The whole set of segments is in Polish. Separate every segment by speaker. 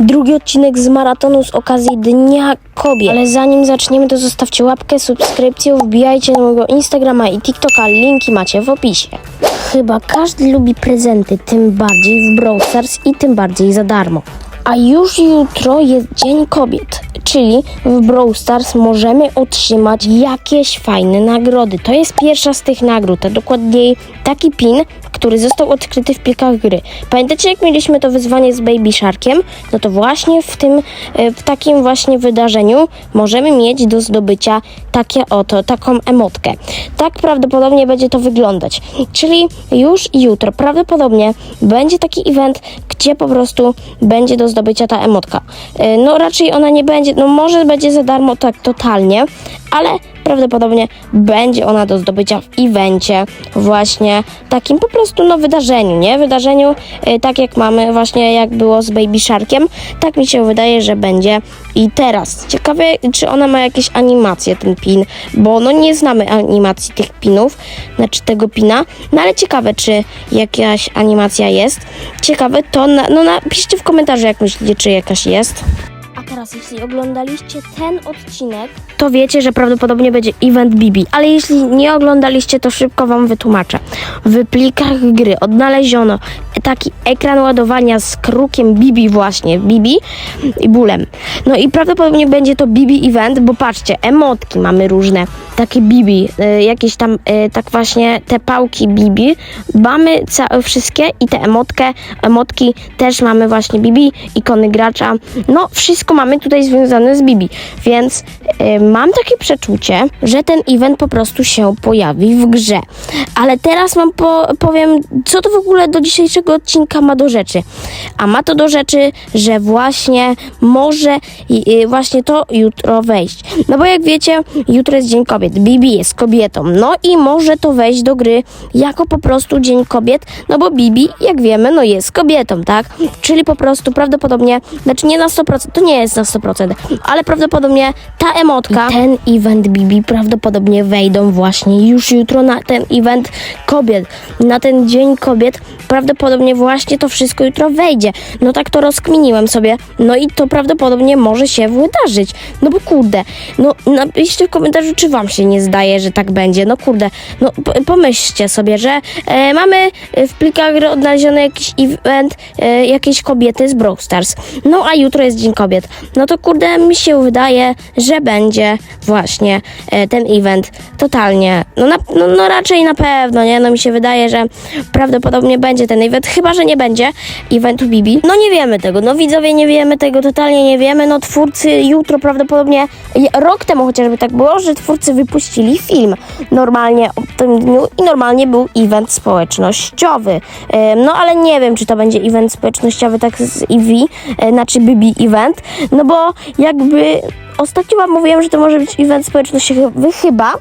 Speaker 1: drugi odcinek z maratonu z okazji Dnia Kobiet. Ale zanim zaczniemy, to zostawcie łapkę, subskrypcję, wbijajcie na mojego Instagrama i TikToka, linki macie w opisie. Chyba każdy lubi prezenty, tym bardziej w Brawl Stars i tym bardziej za darmo. A już jutro jest Dzień Kobiet, czyli w Brawl Stars możemy otrzymać jakieś fajne nagrody. To jest pierwsza z tych nagród, a dokładniej taki pin, który został odkryty w plikach gry. Pamiętacie, jak mieliśmy to wyzwanie z Baby Sharkiem? No to właśnie w tym, e, w takim właśnie wydarzeniu możemy mieć do zdobycia takie oto, taką emotkę. Tak prawdopodobnie będzie to wyglądać. Czyli już jutro prawdopodobnie będzie taki event, gdzie po prostu będzie do zdobycia ta emotka. E, No raczej ona nie będzie, no może będzie za darmo tak totalnie, ale prawdopodobnie będzie ona do zdobycia w evencie właśnie takim po prostu no wydarzeniu, nie? Wydarzeniu e, tak jak mamy właśnie jak było z Baby Sharkiem, tak mi się wydaje, że będzie i teraz. Ciekawe, czy ona ma jakieś animacje ten pin, bo no nie znamy animacji tych pinów, znaczy tego pina, no ale ciekawe, czy jakaś animacja jest. Ciekawe, to na, no napiszcie w komentarzu, jak myślicie, czy jakaś jest. Teraz, jeśli oglądaliście ten odcinek, to wiecie, że prawdopodobnie będzie event Bibi. Ale jeśli nie oglądaliście, to szybko Wam wytłumaczę. W plikach gry odnaleziono taki ekran ładowania z krukiem Bibi właśnie, Bibi i bólem. No i prawdopodobnie będzie to Bibi event, bo patrzcie, emotki mamy różne, takie Bibi, y, jakieś tam y, tak właśnie te pałki Bibi. Mamy ca- wszystkie i te emotkę, emotki też mamy właśnie Bibi, ikony gracza. No wszystko mamy tutaj związane z Bibi, więc y, mam takie przeczucie, że ten event po prostu się pojawi w grze. Ale teraz wam po, powiem, co to w ogóle do dzisiejszego odcinka ma do rzeczy. A ma to do rzeczy, że właśnie może właśnie to jutro wejść. No bo jak wiecie, jutro jest Dzień Kobiet. Bibi jest kobietą. No i może to wejść do gry jako po prostu Dzień Kobiet, no bo Bibi, jak wiemy, no jest kobietą, tak? Czyli po prostu prawdopodobnie, znaczy nie na 100%, to nie jest na 100%, ale prawdopodobnie ta emotka, i ten event Bibi prawdopodobnie wejdą właśnie już jutro na ten event kobiet, na ten Dzień Kobiet, prawdopodobnie właśnie to wszystko jutro wejdzie. No tak to rozkminiłem sobie, no i to prawdopodobnie może się wydarzyć. No bo kurde, no napiszcie w komentarzu, czy wam się nie zdaje, że tak będzie. No kurde, no pomyślcie sobie, że e, mamy w plikach odnaleziony jakiś event e, jakiejś kobiety z Brawl Stars. No a jutro jest Dzień Kobiet. No to kurde, mi się wydaje, że będzie właśnie e, ten event totalnie, no, na, no, no raczej na pewno, nie? No mi się wydaje, że prawdopodobnie będzie ten event, chyba, że nie będzie eventu Bibi. No nie wiemy tego, no widzowie nie wiemy tego, totalnie nie wiemy, no twórcy jutro prawdopodobnie, rok temu chociażby tak było, że twórcy wypuścili film normalnie o tym dniu i normalnie był event społecznościowy. No ale nie wiem, czy to będzie event społecznościowy tak z EV, e, znaczy Bibi event, no bo jakby ostatnio wam mówiłem, że to może być event społecznościowy, chyba,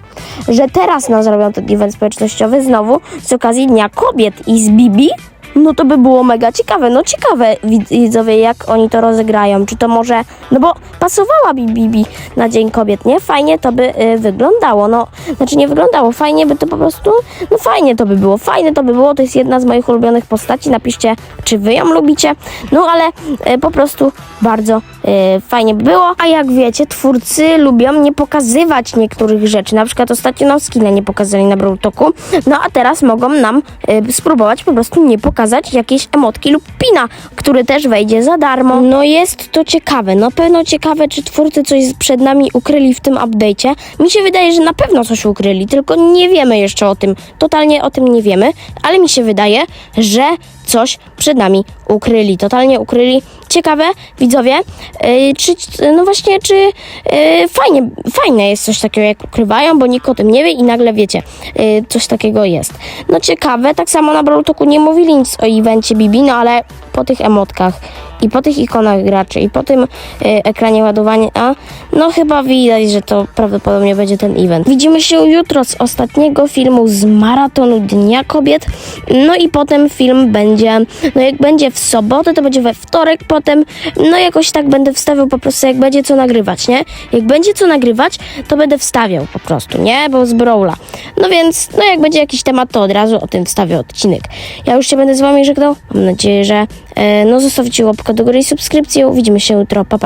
Speaker 1: że teraz nam zrobią ten event społecznościowy znowu z okazji Dnia Kobiet i z Bibi. No to by było mega ciekawe. No ciekawe wid- widzowie, jak oni to rozegrają. Czy to może. No bo pasowałaby Bibi na Dzień Kobiet, nie? Fajnie to by y, wyglądało. No, znaczy nie wyglądało. Fajnie by to po prostu. No fajnie to by było. Fajne to by było. To jest jedna z moich ulubionych postaci. Napiszcie, czy wy ją lubicie. No ale y, po prostu bardzo y, fajnie by było. A jak wiecie, twórcy lubią nie pokazywać niektórych rzeczy. Na przykład ostatnio nam skina nie pokazali na Brawl. No a teraz mogą nam y, spróbować po prostu nie pokazać jakiejś emotki lub pina, który też wejdzie za darmo. No jest to ciekawe. Na pewno ciekawe, czy twórcy coś przed nami ukryli w tym update'cie. Mi się wydaje, że na pewno coś ukryli, tylko nie wiemy jeszcze o tym. Totalnie o tym nie wiemy, ale mi się wydaje, że coś przed nami ukryli. Totalnie ukryli. Ciekawe, widzowie, yy, czy, no właśnie, czy yy, fajnie, fajne jest coś takiego, jak ukrywają, bo nikt o tym nie wie i nagle wiecie, yy, coś takiego jest. No ciekawe, tak samo na Brawl nie mówili nic o evencie Bibi, no ale po tych emotkach i po tych ikonach graczy i po tym y, ekranie ładowania, no chyba widać, że to prawdopodobnie będzie ten event. Widzimy się jutro z ostatniego filmu z maratonu Dnia Kobiet, no i potem film będzie, no jak będzie w sobotę, to będzie we wtorek potem, no jakoś tak będę wstawiał po prostu, jak będzie co nagrywać, nie? Jak będzie co nagrywać, to będę wstawiał po prostu, nie? Bo z Brawla. No więc, no jak będzie jakiś temat, to od razu o tym wstawię odcinek. Ja już się będę z wami żegnał, mam nadzieję, że no zostawcie łapkę do góry i subskrypcję. Widzimy się jutro. Pa, pa.